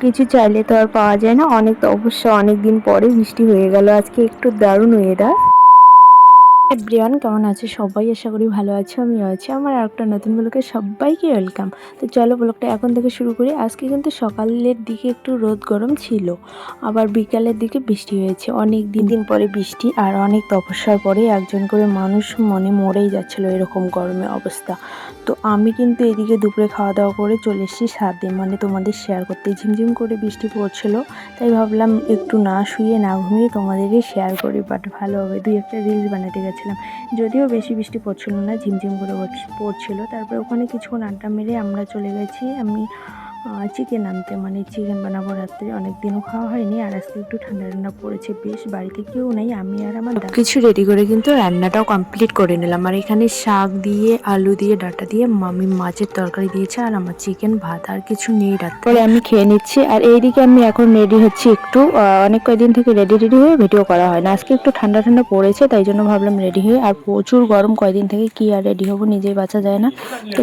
কিছু চাইলে তো আর পাওয়া যায় না। অনেক অবশ্য অনেক দিন পরে বৃষ্টি হয়ে গেল। আজকে একটু দারুণ ওয়েদার ব্রিয়ান, কেমন আছে? সবাই আশা করি ভালো আছে, আমিও আছি। আমার আর একটা নতুন ব্লগে সবাইকে ওয়েলকাম তো চলো ব্লগটা এখন থেকে শুরু করি। আজকে কিন্তু সকালের দিকে একটু রোদ গরম ছিল, আবার বিকালের দিকে বৃষ্টি হয়েছে। অনেক দিন দিন পরে বৃষ্টি আর অনেক তপস্যার পরে একজন করে মানুষ মনে মরেই যাচ্ছিল এরকম গরমে অবস্থা। তো আমি কিন্তু এদিকে দুপুরে খাওয়া দাওয়া করে চলে এসেছি সাথে মানে তোমাদের শেয়ার করতে। ঝিমঝিম করে বৃষ্টি পড়ছিল, তাই ভাবলাম একটু না শুয়ে, না ঘুমিয়ে তোমাদেরকে শেয়ার করি বাট ভালো হবে। দুই একটা রিলস বানাতে গেছিলাম যদিও বেশি বৃষ্টি পড়ছিল না, ঝিমঝিম করে পড়ছ- পড়ছিল। তারপরে ওখানে কিছুক্ষণ আড্ডা মেরে আমরা চলে গেছি। আমি চিকেন আনতে। মানে চিকেন বানাবো রাত্রে। অনেক দিনও খাওয়া হয়নি আর আজকে একটু ঠান্ডা ঠান্ডা পড়েছে বেশ। বাড়িতে কেউ নেই আমি আর আমার কিছু রেডি করে কিন্তু রান্নাটাও কমপ্লিট করে নিলাম। আর এখানে শাক দিয়ে আলু দিয়ে ডাটা দিয়ে মামি মাছের তরকারি দিয়েছে আর আমার চিকেন ভাত আর কিছু নেই রাত্রে। পরে আমি খেয়ে নিচ্ছি। আর এইদিকে আমি এখন রেডি হচ্ছি একটু। অনেক কয়েকদিন থেকে রেডি রেডি হয়ে ভিডিও করা হয় না। আজকে একটু ঠান্ডা ঠান্ডা পড়েছে তাই জন্য ভাবলাম রেডি হয়ে। আর প্রচুর গরম কয়েকদিন থেকে কি আর রেডি হব নিজেই বাঁচা যায় না। তো